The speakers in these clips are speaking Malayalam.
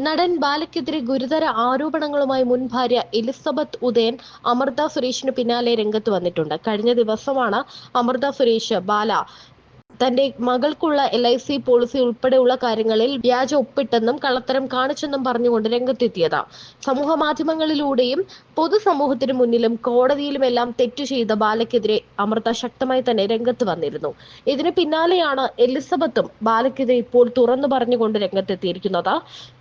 നടൻ ബാലയ്ക്കെതിരെ ഗുരുതര ആരോപണങ്ങളുമായി മുൻ ഭാര്യ എലിസബത്ത് ഉദയൻ അമൃത സുരേഷിന് പിന്നാലെ രംഗത്ത് വന്നിട്ടുണ്ട്. കഴിഞ്ഞ ദിവസമാണ് അമൃത സുരേഷ് ബാല തന്റെ മകൾക്കുള്ള എൽ ഐ സി പോളിസി ഉൾപ്പെടെയുള്ള കാര്യങ്ങളിൽ വ്യാജ ഒപ്പിട്ടെന്നും കള്ളത്തരം കാണിച്ചെന്നും പറഞ്ഞുകൊണ്ട് രംഗത്തെത്തിയത്. സമൂഹ മാധ്യമങ്ങളിലൂടെയും പൊതുസമൂഹത്തിന് മുന്നിലും കോടതിയിലുമെല്ലാം തെറ്റു ചെയ്ത ബാലയ്ക്കെതിരെ അമൃത ശക്തമായി തന്നെ രംഗത്ത് വന്നിരുന്നു. ഇതിന് പിന്നാലെയാണ് എലിസബത്തും ബാലയ്ക്കെതിരെ ഇപ്പോൾ തുറന്നു പറഞ്ഞുകൊണ്ട് രംഗത്തെത്തിയിരിക്കുന്നത്.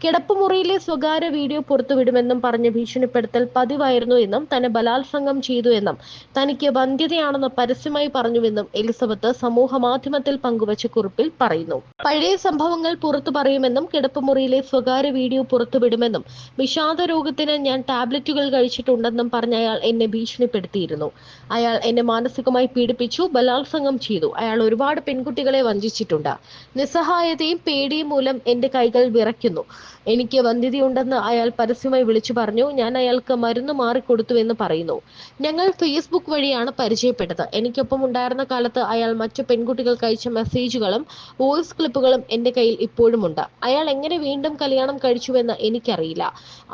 കിടപ്പുമുറിയിലെ സ്വകാര്യ വീഡിയോ പുറത്തുവിടുമെന്നും പറഞ്ഞ് ഭീഷണിപ്പെടുത്തൽ പതിവായിരുന്നു എന്നും തന്നെ ബലാത്സംഗം ചെയ്തു എന്നും തനിക്ക് വന്ധ്യതയാണെന്ന് പരസ്യമായി പറഞ്ഞുവെന്നും എലിസബത്ത് സമൂഹ മാധ്യമത്തിൽ പങ്കുവച്ച കുറിപ്പിൽ പറയുന്നു. പഴയ സംഭവങ്ങൾ പുറത്തു പറയുമെന്നും കിടപ്പുമുറിയിലെ സ്വകാര്യ വീഡിയോ പുറത്തുവിടുമെന്നും വിഷാദ രോഗത്തിന് ഞാൻ ടാബ്ലറ്റുകൾ കഴിച്ചിട്ടുണ്ടെന്നും പറഞ്ഞ അയാൾ എന്നെ ഭീഷണിപ്പെടുത്തിയിരുന്നു. അയാൾ എന്നെ മാനസികമായി പീഡിപ്പിച്ചു ബലാത്സംഗം ചെയ്തു. അയാൾ ഒരുപാട് പെൺകുട്ടികളെ വഞ്ചിച്ചിട്ടുണ്ട്. നിസ്സഹായതയും പേടിയും മൂലം എന്റെ കൈകൾ വിറയ്ക്കുന്നു. എനിക്ക് വന്ധ്യതയുണ്ടെന്ന് അയാൾ പരസ്യമായി വിളിച്ചു പറഞ്ഞു. ഞാൻ അയാൾക്ക് മരുന്ന് മാറിക്കൊടുത്തു എന്ന് പറയുന്നു. ഞങ്ങൾ ഫേസ്ബുക്ക് വഴിയാണ് പരിചയപ്പെട്ടത്. എനിക്കൊപ്പം ഉണ്ടായിരുന്ന കാലത്ത് അയാൾ മറ്റു പെൺകുട്ടികൾക്ക് അയച്ച മെസ്സേജുകളും വോയിസ് ക്ലിപ്പുകളും എന്റെ കയ്യിൽ ഇപ്പോഴുമുണ്ട്. അയാൾ എങ്ങനെ വീണ്ടും കല്യാണം കഴിച്ചുവെന്ന് എനിക്കറിയില്ല.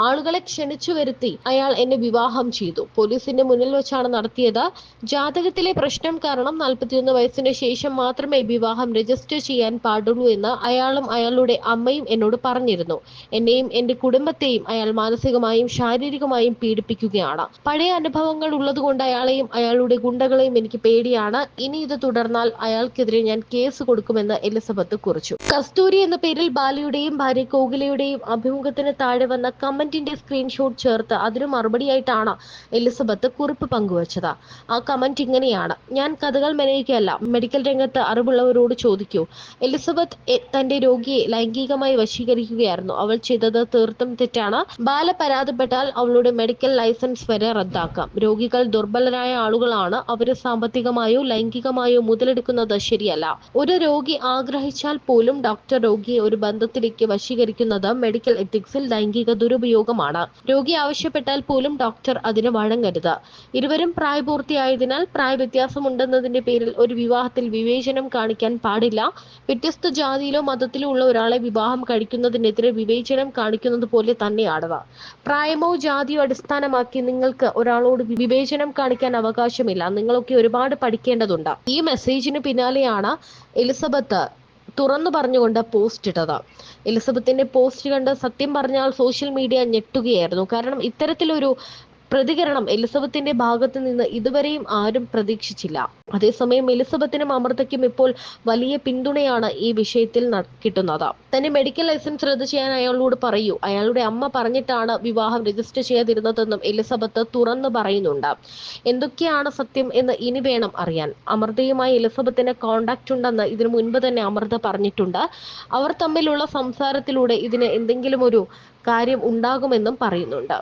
ആളുകളെ ക്ഷണിച്ചു വരുത്തി അയാൾ എന്നെ വിവാഹം ചെയ്തു. പോലീസിന്റെ മുന്നിൽ വെച്ചാണ് നടത്തിയത്. ജാതകത്തിലെ പ്രശ്നം കാരണം നാൽപ്പത്തിയൊന്ന് വയസ്സിന് ശേഷം മാത്രമേ വിവാഹം രജിസ്റ്റർ ചെയ്യാൻ പാടുള്ളൂ എന്ന് അയാളും അയാളുടെ അമ്മയും എന്നോട് പറഞ്ഞിരുന്നു. എന്നെയും എന്റെ കുടുംബത്തെയും അയാൾ മാനസികമായും ശാരീരികമായും പീഡിപ്പിക്കുകയാണ്. പഴയ അനുഭവങ്ങൾ ഉള്ളതുകൊണ്ട് അയാളെയും അയാളുടെ ഗുണ്ടകളെയും എനിക്ക് പേടിയാണ്. ഇനി ഇത് തുടർന്നാൽ അയാൾക്കെതിരെ ഞാൻ കേസ് കൊടുക്കുമെന്ന് എലിസബത്ത് കുറിച്ചു. കസ്തൂരി എന്ന പേരിൽ ബാലയുടെയും ഭാര്യ കോകിലയുടെയും അഭിമുഖത്തിന് താഴെ വന്ന കമന്റിന്റെ സ്ക്രീൻഷോട്ട് ചേർത്ത് അതിനു മറുപടിയായിട്ടാണ് എലിസബത്ത് കുറിപ്പ് പങ്കുവച്ചത്. ആ കമന്റ് ഇങ്ങനെയാണ്. ഞാൻ കഥകൾ മെനയുകയല്ല. മെഡിക്കൽ രംഗത്ത് അറിവുള്ളവരോട് ചോദിക്കൂ. എലിസബത്ത് തന്റെ രോഗിയെ ലൈംഗികമായി വശീകരിക്കുകയായിരുന്നു. അവൾ ചെയ്തത് തീർത്തും തെറ്റാണ്. ബാല പരാതിപ്പെട്ടാൽ അവളുടെ മെഡിക്കൽ ലൈസൻസ് വരെ റദ്ദാക്കാം. രോഗികൾ ദുർബലരായ ആളുകളാണ്. അവരെ സാമ്പത്തികമായോ ലൈംഗികമായോ മുതലെടുക്കുന്നത് ശരിയല്ല. ഒരു രോഗി ആഗ്രഹിച്ചാൽ പോലും ഡോക്ടർ രോഗിയെ ഒരു ബന്ധത്തിലേക്ക് വശീകരിക്കുന്നത് മെഡിക്കൽ എത്തിക്സിൽ ലൈംഗിക ദുരുപയോഗമാണ്. രോഗി ആവശ്യപ്പെട്ടാൽ പോലും ഡോക്ടർ അതിന് വഴങ്ങരുത്. ഇരുവരും പ്രായപൂർത്തിയായതിനാൽ പ്രായ വ്യത്യാസമുണ്ടെന്നതിന്റെ പേരിൽ ഒരു വിവാഹത്തിൽ വിവേചനം കാണിക്കാൻ പാടില്ല. വ്യത്യസ്ത ജാതിയിലോ മതത്തിലോ ഉള്ള ഒരാളെ വിവാഹം കഴിക്കുന്നതിനെതിരെ വിവേചനം കാണിക്കുന്നത് പോലെ തന്നെയാണത് പ്രായമോ ജാതിയോ അടിസ്ഥാനമാക്കി നിങ്ങൾക്ക് ഒരാളോട് വിവേചനം കാണിക്കാൻ അവകാശമില്ല. നിങ്ങളൊക്കെ ഒരുപാട് പഠിക്കേണ്ടതുണ്ട്. ഈ മെസ്സേജിന് പിന്നാലെയാണ് എലിസബത്ത് തുറന്നു പറഞ്ഞുകൊണ്ട് പോസ്റ്റ് ഇട്ടത്. എലിസബത്തിന്റെ പോസ്റ്റ് കണ്ട് സത്യം പറഞ്ഞാൽ സോഷ്യൽ മീഡിയ ഞെട്ടുകയായിരുന്നു. കാരണം ഇത്തരത്തിലൊരു പ്രതികരണം എലിസബത്തിന്റെ ഭാഗത്ത് നിന്ന് ഇതുവരെയും ആരും പ്രതീക്ഷിച്ചില്ല. അതേസമയം എലിസബത്തിനും അമൃതയ്ക്കും ഇപ്പോൾ വലിയ പിന്തുണയാണ് ഈ വിഷയത്തിൽ കിട്ടുന്നത്. തന്നെ മെഡിക്കൽ ലൈസൻസ് റദ്ദ് ചെയ്യാൻ അയാളോട് പറയൂ. അയാളുടെ അമ്മ പറഞ്ഞിട്ടാണ് വിവാഹം രജിസ്റ്റർ ചെയ്യാതിരുന്നതെന്നും എലിസബത്ത് തുറന്നു പറയുന്നുണ്ട്. എന്തൊക്കെയാണ് സത്യം എന്ന് ഇനി വേണം അറിയാൻ. അമൃതയുമായി എലിസബത്തിന് കോണ്ടാക്ട് ഉണ്ടെന്ന് ഇതിനു മുൻപ് തന്നെ അമൃത പറഞ്ഞിട്ടുണ്ട്. അവർ തമ്മിലുള്ള സംസാരത്തിലൂടെ ഇതിന് എന്തെങ്കിലും ഒരു കാര്യം ഉണ്ടാകുമെന്നും പറയുന്നുണ്ട്.